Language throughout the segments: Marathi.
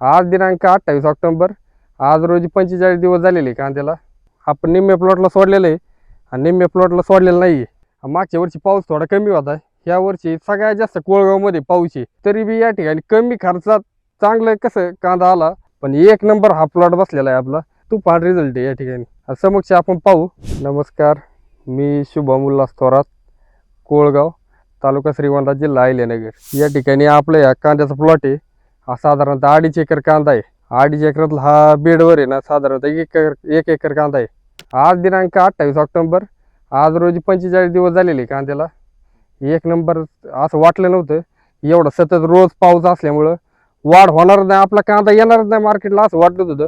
आज दिनांक अठ्ठावीस ऑक्टोंबर. आज रोजी पंचेचाळीस दिवस झालेले कांद्याला आपण निम्म्या प्लॉटला सोडलेलं आहे आणि निम्म्या प्लॉटला सोडलेलं नाही आहे मागच्या वर्षी पाऊस थोडा कमी होता. या वर्षी सगळ्यात जास्त कोळगावमध्ये पाऊस आहे. तरी बी या ठिकाणी कमी खर्चात चांगलं कसं? कांदा आला. पण एक नंबर हा प्लॉट बसलेला आहे आपला. तू तुफान रिझल्ट आहे या ठिकाणी. समक्ष आपण पाहू. नमस्कार. मी शुभम उल्हास थोरात कोळगाव तालुका श्रीगोंदा जिल्हा अहिल्यानगर. या ठिकाणी आपलं या कांद्याचा प्लॉट आहे. हा साधारणतः अडीच एकर कांदा आहे. अडीच एकरातला हा बेडवर आहे ना साधारणतः एक एकर एक एकर कांदा आहे. आज दिनांक अठ्ठावीस ऑक्टोंबर आज रोजी पंचेचाळीस दिवस झालेले कांद्याला. एक नंबर असं वाटलं नव्हतं. एवढं सतत रोज पाऊस असल्यामुळं वाढ होणार नाही आपला कांदा येणारच नाही मार्केटला असं वाटत होतं.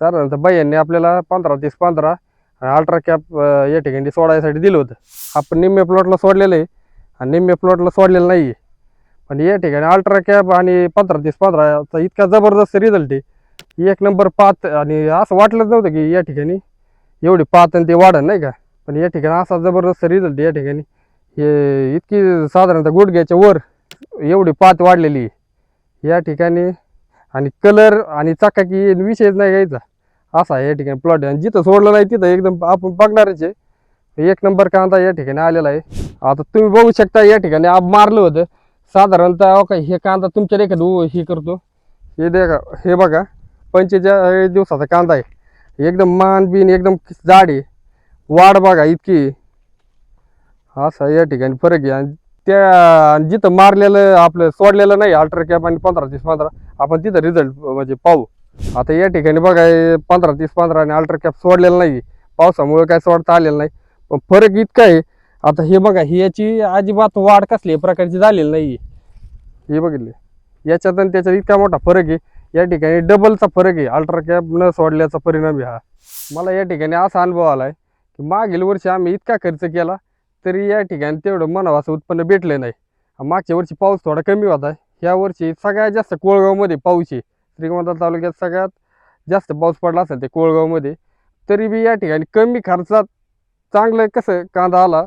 साधारणतः बायांनी आपल्याला पंधरा तीस पंधरा अल्ट्रा कॅप या ठिकाणी सोडायसाठी दिलं होतं. आपण निम्म्या प्लॉटला सोडलेलं आहे. आणि निम्म्या प्लॉटला सोडलेलं नाही आहे पण या ठिकाणी अल्ट्रा कॅब आणि पंधरा तीस पंधराचा इतका जबरदस्त रिझल्ट आहे. एक नंबर पात आणि असं वाटलंच नव्हतं की या ठिकाणी एवढी पात आणि ते वाढन नाही का? पण या ठिकाणी असा जबरदस्त रिझल्ट या ठिकाणी. हे इतकी साधारणतः गुडघ्याच्या वर एवढी पात वाढलेली आहे. या ठिकाणी आणि कलर आणि चाकाकी विषयच नाही घ्यायचा. असा आहे या ठिकाणी प्लॉट आणि जिथं सोडलं नाही तिथं एकदम आपण बघणारच आहे. एक नंबर कांदा या ठिकाणी आलेला आहे. आता तुम्ही बघू शकता या ठिकाणी आप मारलं होतं. साधारणतः हो का, हे कांदा तुमच्या रेखात हे करतो? हे देखा, हे बघा, पंचेचाळीस दिवसाचा कांदा आहे. एकदम मान बिन, एकदम जाड वाढ बघा इतकी असा या ठिकाणी फरक आणि त्या, आणि जिथं मारलेलं, आपलं सोडलेलं नाही अल्ट्रा कॅप तीस पंधरा, आपण तिथं रिझल्ट पाहू. आता या ठिकाणी हे तीस पंधरा आणि अल्ट्रा कॅप नाही. पावसामुळे काय सोडता आलेलं नाही. फरक इतका आहे आता हे बघा ही याची अजिबात वाढ कसली प्रकारची झालेली नाही हे बघितले. याच्यात आणि त्याच्यात इतका मोठा फरक आहे या ठिकाणी डबलचा फरक आहे अल्ट्रा कॅब न सोडल्याचा परिणाम हा. मला या ठिकाणी असा अनुभव आला आहे की मागील वर्षी आम्ही इतका खर्च केला तरी या ठिकाणी तेवढं मनावाचं उत्पन्न भेटलं नाही. मागच्या वर्षी पाऊस थोडा कमी होता ह्या वर्षी सगळ्यात जास्त कोळगावमध्ये पाऊस आहे. श्रीगोंदा तालुक्यात सगळ्यात जास्त पाऊस पडला असेल ते कोळगावमध्ये तरी बी या ठिकाणी कमी खर्चात चांगलं कसं कांदा आला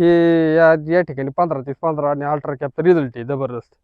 हे या या ठिकाणी पंधरा ते पंधरा आणि अल्ट्रा कॅपचा रिझल्ट आहे जबरदस्त.